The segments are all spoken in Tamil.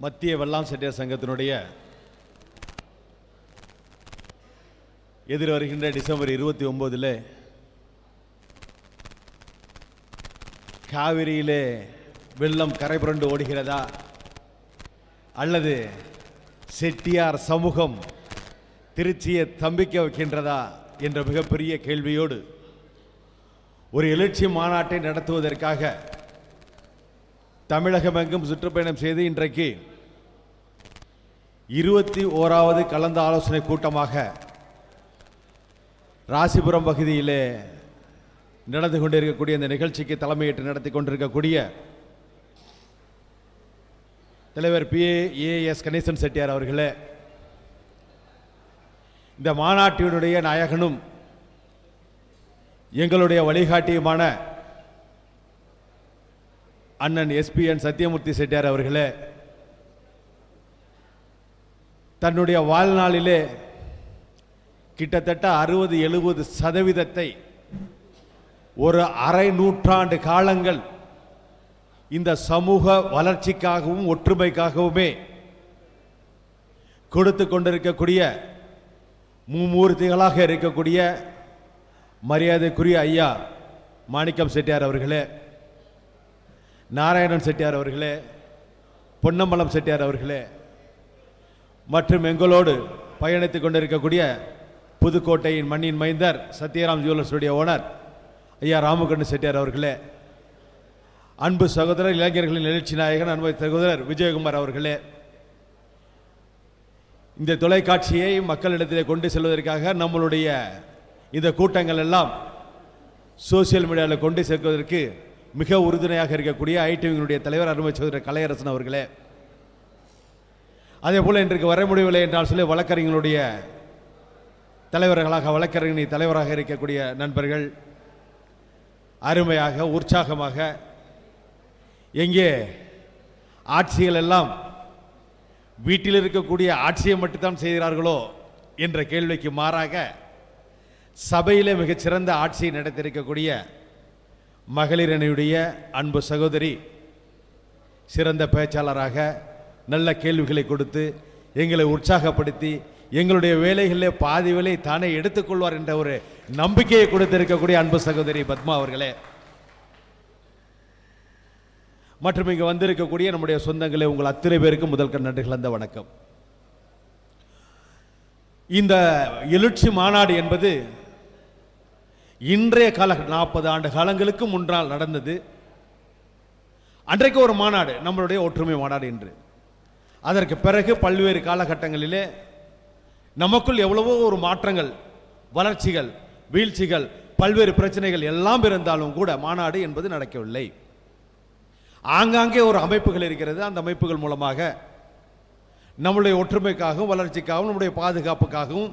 மத்திய வெள்ளாம் செட்டியார் சங்கத்தினுடைய எதிர் வருகின்ற டிசம்பர் இருபத்தி ஒன்பதில் காவிரியிலே வெள்ளம் கரை புரண்டு ஓடுகிறதா? அல்லது செட்டியார் சமூகம் திருச்சியை தம்பிக்க வைக்கின்றதா? என்ற மிகப்பெரிய கேள்வியோடு ஒரு எழுச்சி மாநாட்டை நடத்துவதற்காக தமிழகமெங்கும் சுற்றுப்பயணம் செய்து இன்றைக்கு இருபத்தி ஓராவது கலந்த ஆலோசனை கூட்டமாக ராசிபுரம் பகுதியிலே நடந்து கொண்டிருக்கக்கூடிய இந்த நிகழ்ச்சிக்கு தலைமையேற்று நடத்தி கொண்டிருக்கக்கூடிய தலைவர் பி ஏஎஸ் கணேசன் செட்டியார் அவர்களே இந்த மாநாட்டினுடைய நாயகனும் எங்களுடைய வழிகாட்டியுமான அண்ணன் எஸ்பிஎன் சத்யமூர்த்தி செட்டியார் அவர்களே தன்னுடைய வாழ்நாளிலே கிட்டத்தட்ட அறுபது எழுபது சதவீதத்தை ஒரு அரை நூற்றாண்டு காலங்கள் இந்த சமூக வளர்ச்சிக்காகவும் ஒற்றுமைக்காகவுமே கொடுத்து கொண்டிருக்கக்கூடிய மும்மூர்த்திகளாக இருக்கக்கூடிய மரியாதைக்குரிய ஐயா மாணிக்கம் செட்டியார் அவர்களே நாராயணன் செட்டியார் அவர்களே பொன்னம்பலம் செட்டியார் அவர்களே மற்றும் எங்களோடு பயணித்துக் கொண்டிருக்கக்கூடிய புதுக்கோட்டையின் மண்ணின் மைந்தர் சத்யராம் ஜுவல்லர்ஸுடைய ஓனர் ஐயா ராமகண்ணு செட்டியார் அவர்களே அன்பு சகோதரர் இளைஞர்களின் எழுச்சி நாயகன் அன்பு சகோதரர் விஜயகுமார் அவர்களே இந்த தொலைக்காட்சியை மக்களிடத்திலே கொண்டு செல்வதற்காக நம்மளுடைய இந்த கூட்டங்கள் எல்லாம் சோசியல் மீடியாவில் கொண்டு சேர்க்குவதற்கு மிக உறுதுணையாக இருக்கக்கூடிய ஐடிவியினுடைய தலைவர் அருமை சகோதரர் கலையரசன் அவர்களே அதே போல் இன்றைக்கு வர முடியவில்லை என்றால் சொல்லி வழக்கறிஞர்களுடைய தலைவர்களாக வழக்கறிஞர் தலைவராக இருக்கக்கூடிய நண்பர்கள் அருமையாக உற்சாகமாக எங்கே ஆட்சிகள் எல்லாம் வீட்டில் இருக்கக்கூடிய ஆட்சியை மட்டும்தான் செய்கிறார்களோ என்ற கேள்விக்கு மாறாக சபையிலே மிகச்சிறந்த ஆட்சியை நடத்தியிருக்கக்கூடிய மகளிரணியுடைய அன்பு சகோதரி சிறந்த பேச்சாளராக நல்ல கேள்விகளை கொடுத்து எங்களை உற்சாகப்படுத்தி எங்களுடைய வேலைகளிலே பாதி வேலை தானே எடுத்துக்கொள்வார் என்ற ஒரு நம்பிக்கையை கொடுத்திருக்கக்கூடிய அன்பு சகோதரி பத்மா அவர்களே. மற்றும் இங்கே வந்திருக்கக்கூடிய நம்முடைய சொந்தங்களே உங்கள் அத்தனை பேருக்கு முதல் நன்றிகள் அந்த வணக்கம். இந்த எழுச்சி மாநாடு என்பது இன்றைய கால நாற்பது ஆண்டு காலங்களுக்கு முன்னால் நடந்தது. அன்றைக்கு ஒரு மாநாடு நம்மளுடைய ஒற்றுமை மாநாடு என்று அதற்கு பிறகு பல்வேறு காலகட்டங்களிலே நமக்குள் எவ்வளவோ ஒரு மாற்றங்கள் வளர்ச்சிகள் வீழ்ச்சிகள் பல்வேறு பிரச்சனைகள் எல்லாம் இருந்தாலும் கூட மாநாடு என்பது நடக்கவில்லை. ஆங்காங்கே ஒரு அமைப்புகள் இருக்கிறது. அந்த அமைப்புகள் மூலமாக நம்முடைய ஒற்றுமைக்காகவும் வளர்ச்சிக்காகவும் நம்முடைய பாதுகாப்புக்காகவும்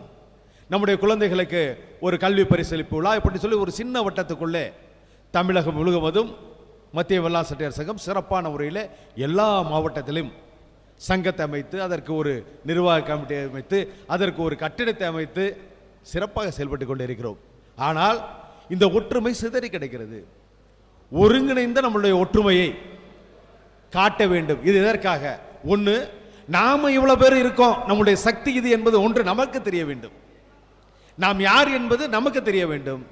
நம்முடைய குழந்தைகளுக்கு ஒரு கல்வி பரிசளிப்பு விழா இப்படி சொல்லி ஒரு சின்ன வட்டத்துக்குள்ளே தமிழகம் முழுவதும் மத்திய வெள்ளாண் சங்கம் சிறப்பான முறையில் எல்லா மாவட்டத்திலும் சங்கத்தை அமைத்து அதற்கு ஒரு நிர்வாக கமிட்டி அமைத்து அதற்கு ஒரு கட்டிடத்தை அமைத்து சிறப்பாக செயல்பட்டு கொண்டு இருக்கிறோம் ஆனால் இந்த ஒற்றுமை சிதறி கிடைக்கிறது. ஒருங்கிணைந்த நம்மளுடைய ஒற்றுமையை காட்ட வேண்டும். இது எதற்காக? ஒன்று நாம் இவ்வளோ பேர் இருக்கோம். நம்முடைய சக்தி இது என்பது ஒன்று நமக்கு தெரிய வேண்டும். நாம் யார் என்பது நமக்கு தெரிய வேண்டும்.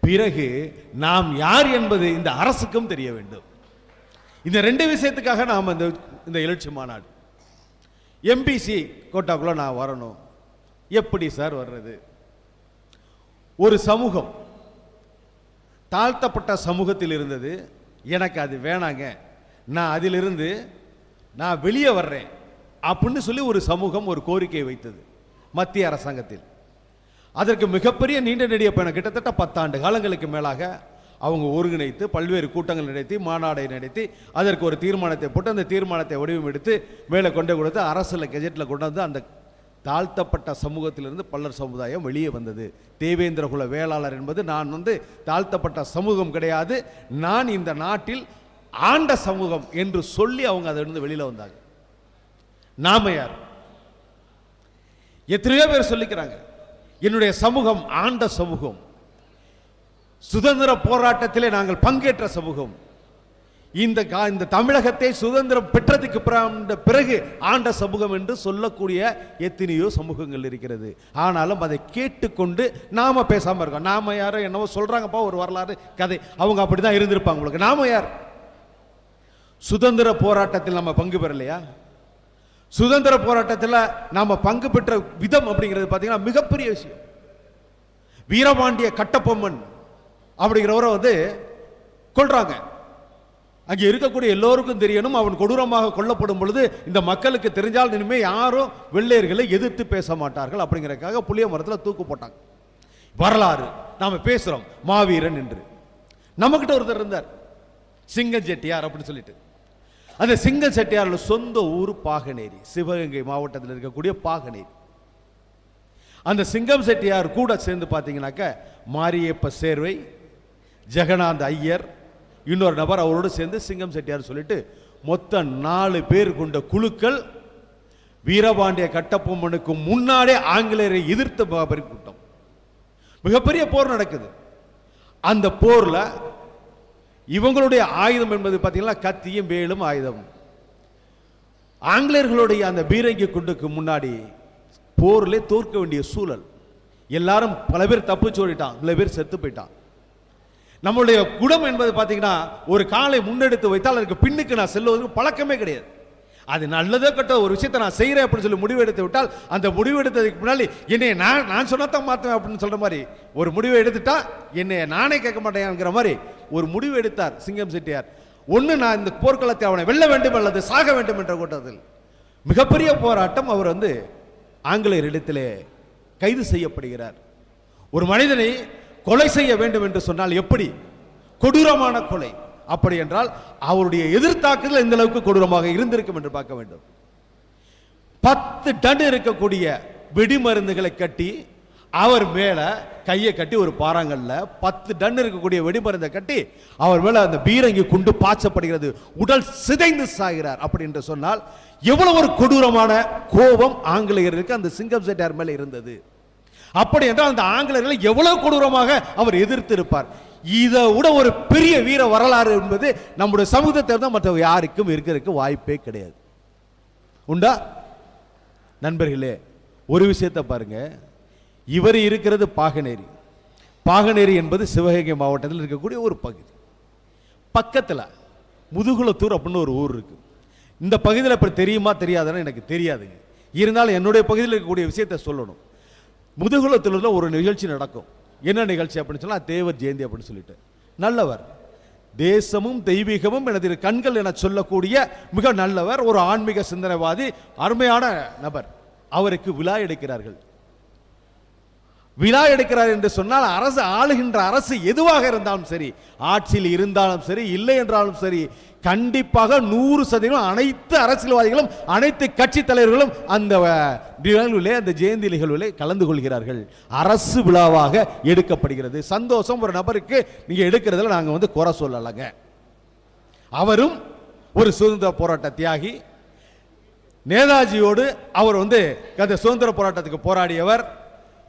பிறகு நாம் யார் என்பது இந்த அரசுக்கும் தெரிய வேண்டும். இந்த ரெண்டு விஷயத்துக்காக நாம் இந்த இந்த எழுச்சி மாநாடு. எம்பிசி கோட்டாக்குள்ள நான் வரணும். எப்படி சார் வர்றது? ஒரு சமூகம் தாழ்த்தப்பட்ட சமூகத்தில் இருந்தது. எனக்கு அது வேணாங்க. நான் அதிலிருந்து நான் வெளியே வர்றேன். அப்படின்னு சொல்லி ஒரு சமூகம் ஒரு கோரிக்கை வைத்தது மத்திய அரசாங்கத்தில். அதற்கு மிகப்பெரிய நீண்ட நெடிய பயணம். கிட்டத்தட்ட பத்தாண்டு காலங்களுக்கு மேலாக அவங்க ஒருங்கிணைத்து பல்வேறு கூட்டங்கள் நடத்தி மாநாடை நடத்தி அதற்கு ஒரு தீர்மானத்தை போட்டு அந்த தீர்மானத்தை வடிவம் எடுத்து மேலே கொண்டு கொடுத்து அரசில் கெஜெட்டில் கொண்டு வந்து அந்த தாழ்த்தப்பட்ட சமூகத்திலிருந்து பல்லர் சமுதாயம் வெளியே வந்தது. தேவேந்திர குல வேளாளர் என்பது நான் வந்து தாழ்த்தப்பட்ட சமூகம் கிடையாது. நான் இந்த நாட்டில் ஆண்ட சமூகம் என்று சொல்லி அவங்க அதிலிருந்து வெளியில் வந்தாங்க. நாம யார்? எத்தனையோ பேர் சொல்லிக்கிறாங்க. என்னுடைய சமூகம் ஆண்ட சமூகம். சுதந்திர போராட்டத்திலே நாங்கள் பங்கேற்ற சமூகம். இந்த கா- இந்த தமிழகத்தை சுதந்திரம் பெற்றதுக்கு பிறகு ஆண்ட சமூகம் என்று சொல்லக்கூடிய எத்தனையோ சமூகங்கள் இருக்கிறது. ஆனாலும் அதை கேட்டுக்கொண்டு நாம பேசாம இருக்கோம். நாம யாரோ என்னவோ சொல்றாங்கப்பா ஒரு வரலாறு கதை. அவங்க அப்படிதான் இருந்திருப்பாங்க உங்களுக்கு. நாம யார்? சுதந்திர போராட்டத்தில் நம்ம பங்கு பெறலையா? சுதந்திர போராட்டத்தில் நாம பங்கு பெற்ற விதம் அப்படிங்கிறது பார்த்தீங்கன்னா மிகப்பெரிய விஷயம். வீரபாண்டிய கட்டப்பொம்மன் அப்படிங்கிறவரை வந்து கொள்றாங்க அங்கே இருக்கக்கூடிய எல்லோருக்கும் தெரியணும். அவன் கொடூரமாக கொல்லப்படும் பொழுது இந்த மக்களுக்கு தெரிஞ்சால் இனிமேல் யாரும் வெள்ளையர்களை எதிர்த்து பேச மாட்டார்கள் அப்படிங்கிறதுக்காக புளிய மரத்தில் தூக்கு போட்டாங்க. வரலாறு. நாம் பேசுகிறோம் மாவீரன் என்று. நம்மக்கிட்ட ஒருத்தர் இருந்தார். சிங்கம் செட்டியார் அப்படின்னு சொல்லிட்டு. அந்த சிங்கம் செட்டியாரோட சொந்த ஊர் பாகனேரி. சிவகங்கை மாவட்டத்தில் இருக்கக்கூடிய பாகனேரி. அந்த சிங்கம் செட்டியார் கூட சேர்ந்து பார்த்தீங்கன்னாக்க மாரியப்ப சேர்வை ஜெகநாத் ஐயர் இன்னொரு நபர் அவரோடு சேர்ந்து சிங்கம் செட்டியார் சொல்லிட்டு மொத்தம் நாலு பேர் கொண்ட குழுக்கள் வீரபாண்டிய கட்டப்பொம்மனுக்கு முன்னாடியே ஆங்கிலேயரை எதிர்த்த மாபெரும் கூட்டம். மிகப்பெரிய போர் நடக்குது. அந்த போரில் இவங்களுடைய ஆயுதம் என்பது பார்த்தீங்கன்னா கத்தியும் வேலும் ஆயுதம். ஆங்கிலேயர்களுடைய அந்த பீரங்கி குண்டுக்கு முன்னாடி போர்ல தோற்க வேண்டிய சூழல். எல்லாரும் பல பேர் தப்பிச்சு ஓடிட்டான் பல பேர் செத்து போயிட்டான். நம்மளுடைய குடம் என்பது பார்த்தீங்கன்னா ஒரு காலை முன்னெடுத்து வைத்தால் அதுக்கு பின்னுக்கு நான் செல்வதற்கு பழக்கமே கிடையாது. அது நல்லதோ கட்ட ஒரு விஷயத்தை நான் செய்கிறேன் அப்படின்னு சொல்லி முடிவு எடுத்து விட்டால் அந்த முடிவு எடுத்ததுக்கு முன்னாடி என்னை நான் நான் சொன்னதான் மாற்றுவேன் அப்படின்னு சொல்ற மாதிரி ஒரு முடிவை எடுத்துட்டா என்னை நானே கேட்க மாட்டேங்கிற மாதிரி ஒரு முடிவு எடுத்தார் சிங்கம் செட்டியார். ஒன்று நான் இந்த போர்க்களத்தை அவனை வெல்ல வேண்டும் அல்லது சாக வேண்டும் என்ற கூட்டத்தில். மிகப்பெரிய போராட்டம் அவர் வந்து ஆங்கிலேயர் இடத்திலே கைது செய்யப்படுகிறார். ஒரு மனிதனை கொலை செய்ய வேண்டும் என்று சொன்னால் எப்படி? கொடூரமான கொலை. அப்படி என்றால் அவருடைய எதிர்த்தாக்குதல் இந்த அளவுக்கு கொடூரமாக இருந்திருக்கும் என்று பார்க்க வேண்டும். பத்து டன் இருக்கக்கூடிய வெடிமருந்துகளை கட்டி அவர் மேல கையை கட்டி ஒரு பாறாங்கல்ல பத்து டன் இருக்கக்கூடிய வெடிமருந்தை கட்டி அவர் மேல அந்த பீரங்கி குண்டு பாய்ச்சப்படுகிறது உடல் சிதைந்து சாகிறார் அப்படி என்று சொன்னால் எவ்வளவு ஒரு கொடூரமான கோபம் ஆங்கிலேயருக்கு அந்த சிங்கம் செட்டியார் மேல இருந்தது. அப்படி என்றால் அந்த ஆங்கிலர்களை எவ்வளவு கொடூரமாக அவர் எதிர்த்து இருப்பார் இதை விட ஒரு பெரிய வீர வரலாறு என்பது நம்முடைய சமூகத்தை தான் மற்ற யாருக்கும் இருக்கிறதுக்கு வாய்ப்பே கிடையாது. உண்டா? நண்பர்களே ஒரு விஷயத்தை பாருங்க. இவர் இருக்கிறது பாகனேரி. பாகனேரி என்பது சிவகங்கை மாவட்டத்தில் இருக்கக்கூடிய ஒரு பகுதி. பக்கத்தில் முதுகுளத்தூர் அப்படின்னு ஒரு ஊர் இருக்கு. இந்த பகுதியில் இப்போ தெரியுமா தெரியாதுன்னு எனக்கு தெரியாதுங்க இருந்தாலும் என்னுடைய பகுதியில் இருக்கக்கூடிய விஷயத்தை சொல்லணும். முதுகுளத்தூரில் ஒரு நிகழ்ச்சி நடக்கும். என்ன நிகழ்ச்சி அப்படின்னு சொன்னால் தேவர் ஜெயந்தி அப்படின்னு சொல்லிட்டு. நல்லவர். தேசமும் தெய்வீகமும் எனது கண்கள் என சொல்லக்கூடிய மிக நல்லவர் ஒரு ஆன்மீக சிந்தனைவாதி அருமையான நபர். அவருக்கு விழா எடுக்கிறார்கள். விழா எடுக்கிறார் என்று சொன்னால் அரசு ஆளுகின்ற அரசு எதுவாக இருந்தாலும் சரி ஆட்சியில் இருந்தாலும் சரி இல்லை என்றாலும் சரி கண்டிப்பாக நூறு சதவீதம் அனைத்து அரசியல்வாதிகளும் அனைத்து கட்சி தலைவர்களும் அந்த நிகழ்விலே அந்த ஜெயந்தி நிகழ்விலே கலந்து கொள்கிறார்கள். அரசு விழாவாக எடுக்கப்படுகிறது. சந்தோஷம் ஒரு நபருக்கு நீங்க எடுக்கிறதுல நாங்கள் வந்து குறை சொல்லலைங்க. அவரும் ஒரு சுதந்திர போராட்ட தியாகி நேதாஜியோடு அவர் வந்து அந்த சுதந்திர போராட்டத்துக்கு போராடியவர்.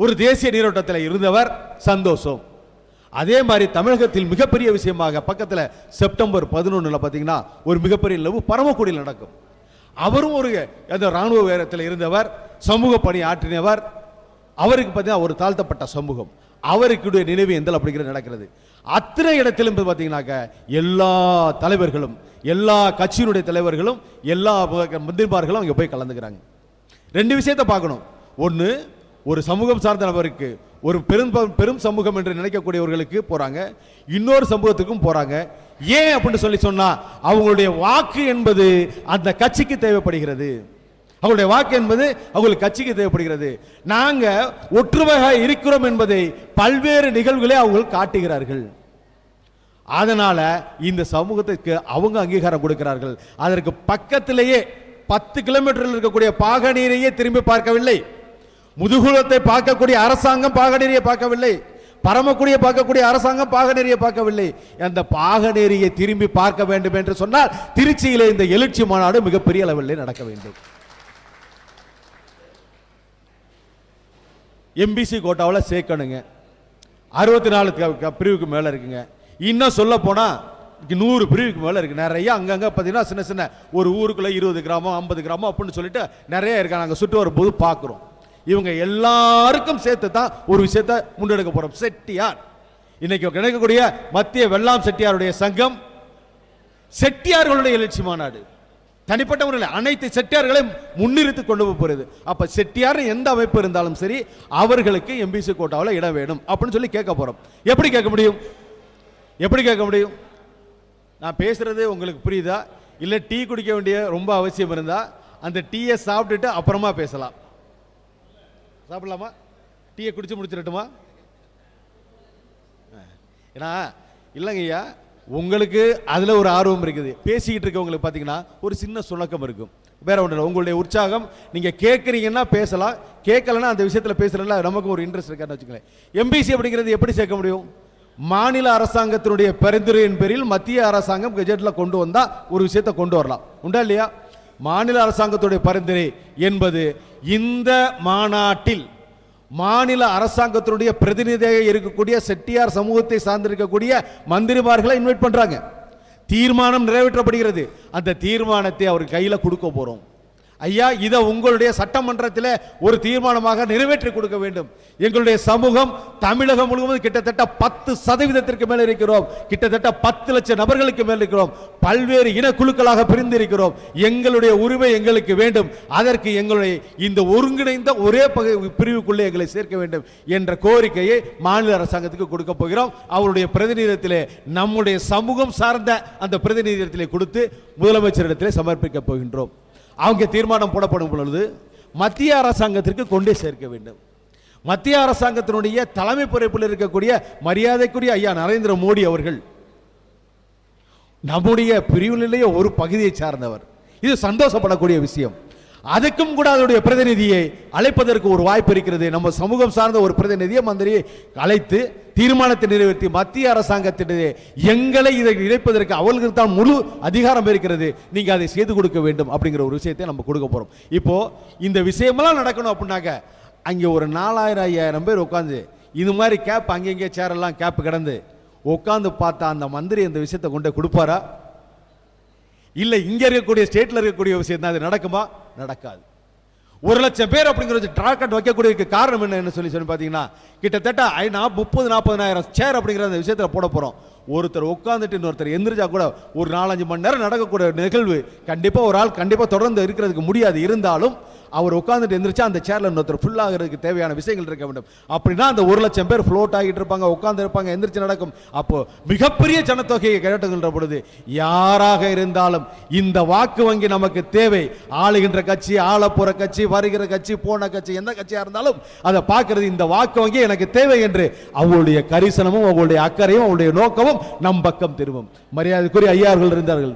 ஒரு தேசிய நீரோட்டத்தில் இருந்தவர் சந்தோஷம். அதே மாதிரி தமிழகத்தில் மிகப்பெரிய விஷயமாக பக்கத்தில் செப்டம்பர் பதினொன்றில் பார்த்தீங்கன்னா ஒரு மிகப்பெரிய நிலவு பரமக்குடியில் நடக்கும். அவரும் ஒரு அந்த ராணுவ உயரத்தில் இருந்தவர் சமூக பணி ஆற்றினவர். அவருக்கு பார்த்தீங்கன்னா ஒரு தாழ்த்தப்பட்ட சமூகம். அவருக்குடைய நினைவு எந்தல் அப்படிங்கிறது நடக்கிறது. அத்தனை இடத்திலும் பார்த்தீங்கன்னாக்க எல்லா தலைவர்களும் எல்லா கட்சியினுடைய தலைவர்களும் எல்லா மந்திரிமார்களும் அங்கே போய் கலந்துக்கிறாங்க. ரெண்டு விஷயத்தை பார்க்கணும். ஒன்று ஒரு சமூகம் சார்ந்த நபருக்கு ஒரு பெரும் பெரும் சமூகம் என்று நினைக்கக்கூடியவர்களுக்கு போறாங்க இன்னொரு சமூகத்துக்கும் போறாங்க. ஏன் அப்படின்னு சொல்லி சொன்னா அவங்களுடைய வாக்கு என்பது அந்த கட்சிக்கு தேவைப்படுகிறது. அவங்களுடைய வாக்கு என்பது அவங்களுக்கு கட்சிக்கு தேவைப்படுகிறது. நாங்க ஒற்றுமையாக இருக்கிறோம் என்பதை பல்வேறு நிகழ்வுகளை அவங்க காட்டுகிறார்கள். அதனால இந்த சமூகத்துக்கு அவங்க அங்கீகாரம் கொடுக்கிறார்கள். அதற்கு பக்கத்திலேயே பத்து கிலோமீட்டரில் இருக்கக்கூடிய பாகனீரையே திரும்பி பார்க்கவில்லை. முதுகுலத்தை பார்க்கக்கூடிய அரசாங்கம் பாகநெறியை பார்க்கவில்லை. பரமக்குடியை பார்க்கக்கூடிய அரசாங்கம் பாகநெறியை பார்க்கவில்லை. அந்த பாகநெறியை திரும்பி பார்க்க வேண்டும் என்று சொன்னால் திருச்சியிலே இந்த எழுச்சி மாநாடு மிகப்பெரிய அளவில் நடக்க வேண்டும். எம்பிசி கோட்டாவில் சேர்க்கணுங்க. அறுபத்தி நாலு பிரிவுக்கு மேலே இருக்குங்க. இன்னும் சொல்ல போனால் நூறு பிரிவுக்கு மேலே இருக்குது நிறைய அங்கங்கே பார்த்தீங்கன்னா சின்ன சின்ன ஒரு ஊருக்குள்ளே இருபது கிராமம் ஐம்பது கிராமம் அப்படின்னு சொல்லிட்டு நிறைய இருக்காங்க. நாங்கள் சுட்டு வரும்போது பார்க்குறோம். இவங்க எல்லாருக்கும் சேர்த்து தான் ஒரு விஷயத்தை முன்னெடுக்க போறோம். செட்டியார். இன்னைக்கு கிடைக்கக்கூடிய மத்திய வெள்ளாம் செட்டியாருடைய சங்கம் செட்டியார்களுடைய எழுச்சி மாநாடு. தனிப்பட்ட முறையில் அனைத்து செட்டியார்களையும் முன்னிறுத்து கொண்டு போக அப்போ அப்ப செட்டியார் எந்த அமைப்பு இருந்தாலும் சரி அவர்களுக்கு எம்பிசி கோட்டாவில் இடம் வேணும் அப்படின்னு சொல்லி கேட்க போகிறோம் எப்படி கேட்க முடியும்? எப்படி கேட்க முடியும்? நான் பேசுகிறது உங்களுக்கு புரியுதா? இல்லை டீ குடிக்க வேண்டிய ரொம்ப அவசியம் இருந்தால் அந்த டீயை சாப்பிட்டுட்டு அப்புறமா பேசலாம். சாப்பிடலாமா? டீயை குடித்து முடிச்சிடட்டுமா? ஏன்னா இல்லைங்க ஐயா உங்களுக்கு அதில் ஒரு ஆர்வம் இருக்குது. பேசிக்கிட்டு இருக்கவங்களுக்கு பார்த்தீங்கன்னா ஒரு சின்ன சுணக்கம் இருக்கும். வேற ஒன்றும் இல்லை உங்களுடைய உற்சாகம் நீங்கள் கேட்குறீங்கன்னா பேசலாம். கேட்கலன்னா அந்த விஷயத்தில் பேசல நமக்கு ஒரு இன்ட்ரெஸ்ட் இருக்கான்னு வச்சுக்கோங்களேன். எம்பிசி அப்படிங்கிறது எப்படி சேர்க்க முடியும்? மாநில அரசாங்கத்தினுடைய பரிந்துரையின் பேரில் மத்திய அரசாங்கம் கெஜெட்டில் கொண்டு வந்தால் ஒரு விஷயத்தை கொண்டு வரலாம். உண்டா இல்லையா? மாநில அரசாங்கத்துடைய பரிந்துரை என்பது இந்த மாநாட்டில் மாநில அரசாங்கத்தினுடைய பிரதிநிதியாக இருக்கக்கூடிய செட்டியார் சமூகத்தை சார்ந்திருக்கக்கூடிய மந்திரிமார்களை இன்வைட் பண்றாங்க. தீர்மானம் நிறைவேற்றப்படுகிறது. அந்த தீர்மானத்தை அவர் கையில் கொடுக்க போறோம். ஐயா இதை உங்களுடைய சட்டமன்றத்தில் ஒரு தீர்மானமாக நிறைவேற்றி கொடுக்க வேண்டும். எங்களுடைய சமூகம் தமிழகம் முழுவதும் கிட்டத்தட்ட பத்து சதவீதத்திற்கு மேல் இருக்கிறோம். கிட்டத்தட்ட பத்து லட்சம் நபர்களுக்கு மேல் இருக்கிறோம். பல்வேறு இனக்குழுக்களாக பிரிந்து இருக்கிறோம் எங்களுடைய உரிமை எங்களுக்கு வேண்டும். அதற்கு எங்களுடைய இந்த ஒருங்கிணைந்த ஒரே பகு பிரிவுக்குள்ளே எங்களை சேர்க்க வேண்டும் என்ற கோரிக்கையை மாநில அரசாங்கத்துக்கு கொடுக்க போகிறோம். அவருடைய பிரதிநிதித்திலே நம்முடைய சமூகம் சார்ந்த அந்த பிரதிநிதித்திலே கொடுத்து முதலமைச்சரிடத்திலே சமர்ப்பிக்க போகின்றோம். அவங்க தீர்மானம் போடப்படும் பொழுது மத்திய அரசாங்கத்திற்கு கொண்டே சேர்க்க வேண்டும். மத்திய அரசாங்கத்தினுடைய தலைமை பொறுப்பில் இருக்கக்கூடிய மரியாதைக்குரிய ஐயா நரேந்திர மோடி அவர்கள் நம்முடைய பிரிவிலேயே ஒரு பகுதியை சார்ந்தவர். இது சந்தோஷப்படக்கூடிய விஷயம். அதுக்கும் கூட அதனுடைய பிரதிநிதியை அழைப்பதற்கு ஒரு வாய்ப்பு இருக்கிறது. நம்ம சமூகம் சார்ந்த ஒரு பிரதிநிதியை மந்திரியை அழைத்து தீர்மானத்தை நிறைவேற்றி மத்திய அரசாங்கத்திடையே எங்களை இதை இணைப்பதற்கு அவர்களுக்கு தான் முழு அதிகாரம் இருக்கிறது. நீங்கள் அதை செய்து கொடுக்க வேண்டும் அப்படிங்கிற ஒரு விஷயத்தை நம்ம கொடுக்க போகிறோம் இப்போது இந்த விஷயமெல்லாம் நடக்கணும் அப்படின்னாக்க அங்கே ஒரு நாலாயிரம் ஐயாயிரம் பேர் உட்காந்து இது மாதிரி கேப் அங்கங்கே சேரெல்லாம் கேப் கிடந்து உட்காந்து பார்த்தா அந்த மந்திரி அந்த விஷயத்தை கொண்டு கொடுப்பாரா? இல்லை இங்கே இருக்கக்கூடிய ஸ்டேட்டில் இருக்கக்கூடிய விஷயம் தான் அது நடக்குமா? நடக்காது. ஒரு லட்சம் பேர் அப்படிங்கிறது ட்ராக்கெட் வைக்கக்கூடிய காரணம் என்னன்னு சொல்லி சொல்லி பார்த்தீங்கன்னா கிட்டத்தட்ட ஐநா முப்பது நாற்பதனாயிரம் சேர் அப்படிங்கிற அந்த விஷயத்தில் போட போகிறோம் ஒருத்தர் உட்காந்துட்டு இன்னொருத்தர் எந்திரிச்சா கூட ஒரு நாலஞ்சு மணி நேரம் நடக்கக்கூடிய நிகழ்வு கண்டிப்பாக ஒரு ஆள் கண்டிப்பாக தொடர்ந்து இருக்கிறதுக்கு முடியாது. இருந்தாலும் அவர் உட்காந்துட்டு எந்திரிச்சா அந்த சேரில் இன்னொருத்தர் ஃபுல் ஆகிறதுக்கு தேவையான விஷயங்கள் இருக்க வேண்டும். அப்படின்னா அந்த ஒரு லட்சம் பேர் ஃப்ளோட் ஆகிட்டு இருப்பாங்க உட்காந்து இருப்பாங்க எந்திரிச்சு நடக்கும். அப்போ மிகப்பெரிய ஜனத்தொகையை கேட்டுகின்ற பொழுது யாராக இருந்தாலும் இந்த வாக்கு வங்கி நமக்கு தேவை. ஆளுகின்ற கட்சி ஆளப்போற கட்சி வருகிற கட்சி போன கட்சி எந்த கட்சியாக இருந்தாலும் அதை பார்க்கறது இந்த வாக்கு வங்கி எனக்கு தேவை என்று அவங்களுடைய கரிசனமும் அவங்களுடைய அக்கறையும் அவங்களுடைய நோக்கமும் நம் பக்கம் திரும்பும். மரியாதைக்குரிய ஐயார்கள் இருந்தார்கள்.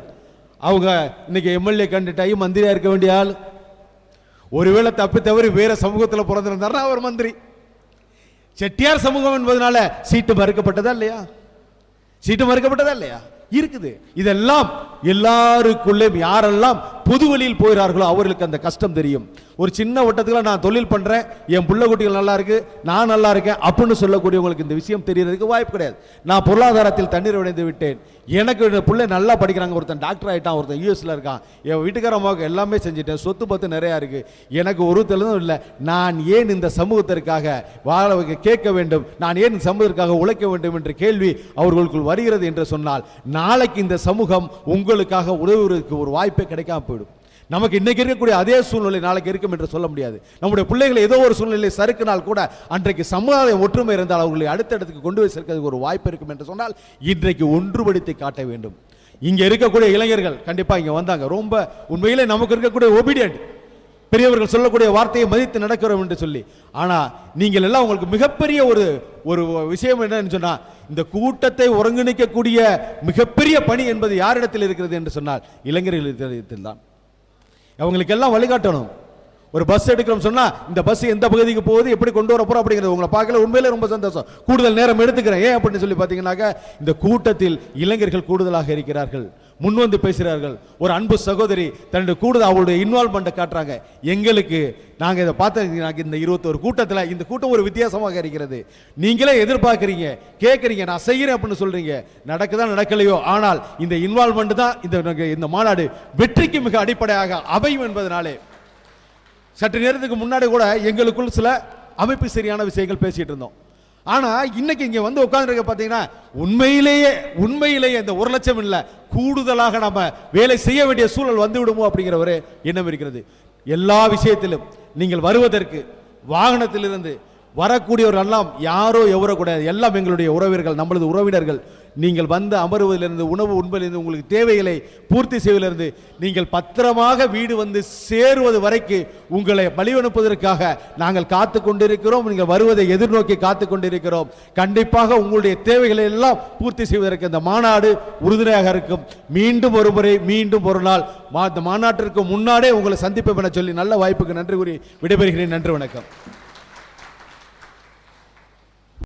அவங்க இன்னைக்கு எம்எல்ஏ கண்டுட்டாயி மந்திரியா இருக்க வேண்டிய ஆள். ஒருவேளை தப்பி தவறி வேற சமூகத்தில் பிறந்திருந்தாருன்னா அவர் மந்திரி. செட்டியார் சமூகம் என்பதனால சீட்டு மறுக்கப்பட்டதா இல்லையா? சீட்டு மறுக்கப்பட்டதா இல்லையா? இருக்குது. இதெல்லாம் எல்லாருக்குள்ளே யாரெல்லாம் புது வழியில் போகிறார்களோ அவர்களுக்கு அந்த கஷ்டம் தெரியும். ஒரு சின்ன வட்டத்தில் நான் தொழில் பண்ணுறேன் என் புள்ள குட்டிகள் நல்லா இருக்கு நான் நல்லா இருக்கேன் அப்படின்னு சொல்லக்கூடியவங்களுக்கு இந்த விஷயம் தெரியறதுக்கு வாய்ப்பு கிடையாது. நான் பொருளாதாரத்தில் தண்ணீர் உடைந்து விட்டேன். எனக்கு பிள்ளை நல்லா படிக்கிறாங்க ஒருத்தன் டாக்டர் ஆகிட்டான் ஒருத்தன் யூஎஸ்ல இருக்கான். என் வீட்டுக்காரமாக எல்லாமே செஞ்சுட்டேன். சொத்து பத்து நிறையா இருக்கு. எனக்கு ஒரு தெளிவும் இல்லை. நான் ஏன் இந்த சமூகத்திற்காக வாழ வைக்க கேட்க வேண்டும்? நான் ஏன் இந்த சமூகத்திற்காக உழைக்க வேண்டும் என்ற கேள்வி அவர்களுக்குள் வருகிறது என்று சொன்னால் நாளைக்கு இந்த சமூகம் உங்களுக்காக உதவுவதற்கு ஒரு வாய்ப்பே கிடைக்காம நமக்கு இன்னைக்கு இருக்கக்கூடிய அதே சூழ்நிலை நாளைக்கு இருக்கும் என்று சொல்ல முடியாது. நம்முடைய பிள்ளைகளை ஏதோ ஒரு சூழ்நிலை சறுக்கினால் கூட அன்றைக்கு சமுதாய ஒற்றுமை இருந்தால் அவர்களை அடுத்த இடத்துக்கு கொண்டு போய் சேர்க்கிறதுக்கு ஒரு வாய்ப்பு இருக்கும் என்று சொன்னால் இன்றைக்கு ஒன்றுபடுத்தி காட்ட வேண்டும். இங்கே இருக்கக்கூடிய இளைஞர்கள் கண்டிப்பாக இங்கே வந்தாங்க. ரொம்ப உண்மையிலே நமக்கு இருக்கக்கூடிய ஒபீடியன்ட் பெரியவர்கள் சொல்லக்கூடிய வார்த்தையை மதித்து நடக்கிறோம் என்று சொல்லி. ஆனால் நீங்கள் எல்லாம் உங்களுக்கு மிகப்பெரிய ஒரு ஒரு விஷயம் என்னன்னு சொன்னால் இந்த கூட்டத்தை ஒருங்கிணைக்கக்கூடிய மிகப்பெரிய பணி என்பது யாரிடத்தில் இருக்கிறது என்று சொன்னால் இளைஞர்கள் தான். அவங்களுக்கெல்லாம் வழிகாட்டணும். ஒரு பஸ் எடுக்கிறோம் சொன்னா இந்த பஸ் எந்த பகுதிக்கு போகுது எப்படி கொண்டு வர போறோம் அப்படிங்கிறது உங்களை பார்க்கல. உண்மையிலே ரொம்ப சந்தோஷம். கூடுதல் நேரம் எடுத்துக்கிறேன். ஏன் அப்படின்னு சொல்லி பார்த்தீங்கன்னாக்க இந்த கூட்டத்தில் இளைஞர்கள் கூடுதலாக இருக்கிறார்கள். முன்வந்து பேசுகிறார்கள். ஒரு அன்பு சகோதரி தன்னுடைய கூடுதல் அவளுடைய இன்வால்மெண்ட்டை காட்டுறாங்க. எங்களுக்கு நாங்கள் இதை பார்த்து இந்த இருபத்தோரு கூட்டத்தில் இந்த கூட்டம் ஒரு வித்தியாசமாக இருக்கிறது. நீங்களே எதிர்பார்க்குறீங்க. கேட்குறீங்க. நான் செய்கிறேன் அப்படின்னு சொல்கிறீங்க நடக்குதா நடக்கலையோ? ஆனால் இந்த இன்வால்மெண்ட் தான் இந்த இந்த மாநாடு வெற்றிக்கு மிக அடிப்படையாக அமையும் என்பதனாலே. சற்று நேரத்துக்கு முன்னாடி கூட எங்களுக்குள் சில அமைப்பு சரியான விஷயங்கள் பேசிட்டு இருந்தோம். ஆனா இன்னைக்கு இங்க வந்து உட்கார்ந்துருக்க பாத்தீங்கன்னா உண்மையிலேயே உண்மையிலேயே இந்த ஒரு லட்சம் இல்ல கூடுதலாக நம்ம வேலை செய்ய வேண்டிய சூழல் வந்து விடுமோ அப்படிங்கிற ஒரு எண்ணம் இருக்கிறது. எல்லா விஷயத்திலும் நீங்கள் வருவதற்கு வாகனத்திலிருந்து வரக்கூடியவர்கள் எல்லாம் யாரோ எவரோ கூடாது எல்லாம் எங்களுடைய உறவினர்கள் நம்மளது உறவினர்கள். நீங்கள் வந்து அமருவதிலிருந்து உணவு உண்பதிலிருந்து உங்களுக்கு தேவைகளை பூர்த்தி செய்வதிலிருந்து நீங்கள் பத்திரமாக வீடு வந்து சேருவது வரைக்கு உங்களை பலியனுப்பதற்காக நாங்கள் காத்து கொண்டிருக்கிறோம். நீங்கள் வருவதை எதிர்நோக்கி காத்து கொண்டிருக்கிறோம். கண்டிப்பாக உங்களுடைய தேவைகளை எல்லாம் பூர்த்தி செய்வதற்கு இந்த மாநாடு உறுதுணையாக இருக்கும். மீண்டும் ஒரு முறை மீண்டும் ஒரு நாள். இந்த மாநாட்டிற்கு முன்னாடே உங்களை சந்திப்பேன் என சொல்லி நல்ல வாய்ப்புக்கு நன்றி கூறி விடைபெறுகிறேன். நன்றி வணக்கம்.